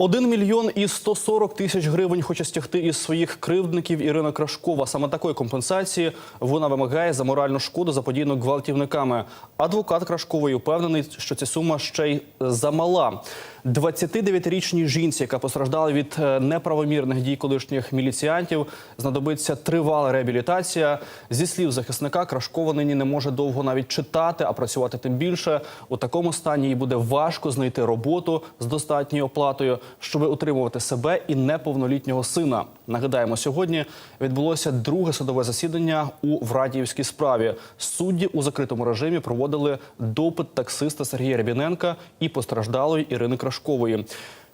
1 мільйон і 140 тисяч гривень хоче стягти із своїх кривдників Ірина Крашкова. Саме такої компенсації вона вимагає за моральну шкоду заподіяну гвалтівниками. Адвокат Крашкової впевнений, що ця сума ще й замала. 29-річній жінці, яка постраждала від е, неправомірних дій колишніх міліціантів, знадобиться тривала реабілітація. Зі слів захисника, Крашкова нині не може довго навіть читати, а працювати тим більше. У такому стані їй буде важко знайти роботу з достатньою оплатою, щоб утримувати себе і неповнолітнього сина. Нагадаємо, сьогодні відбулося друге судове засідання у Врадіївській справі. Судді у закритому режимі проводили допит таксиста Сергія Рябіненка і постраждалої Ірини Крашкової.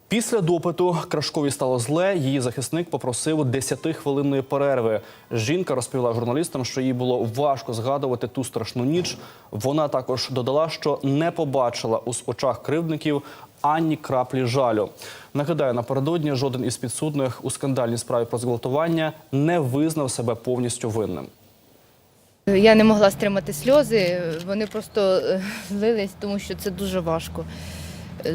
Після допиту Крашкові стало зле. Її захисник попросив 10-хвилинної перерви. Жінка розповіла журналістам, що їй було важко згадувати ту страшну ніч. Вона також додала, що не побачила у очах кривдників ані краплі жалю. Нагадаю, напередодні жоден із підсудних у скандальній справі про зґвалтування не визнав себе повністю винним. Я не могла стримати сльози, вони просто е, лились, тому що це дуже важко.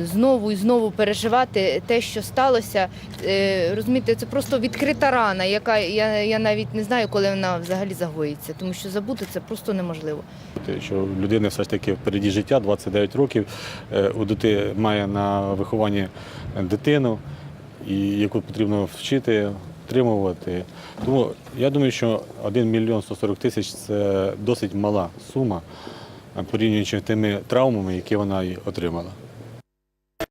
Знову і знову переживати те, що сталося. Е, Розумієте, це просто відкрита рана, яка я, я навіть не знаю, коли вона взагалі загоїться, тому що забути це просто неможливо. Що в людини все ж таки впереді життя, 29 років, е, у дити має на вихованні дитину, і яку потрібно вчити, втримувати. Тому я думаю, що 1 мільйон 140 тисяч це досить мала сума, порівнюючи тими травмами, які вона отримала.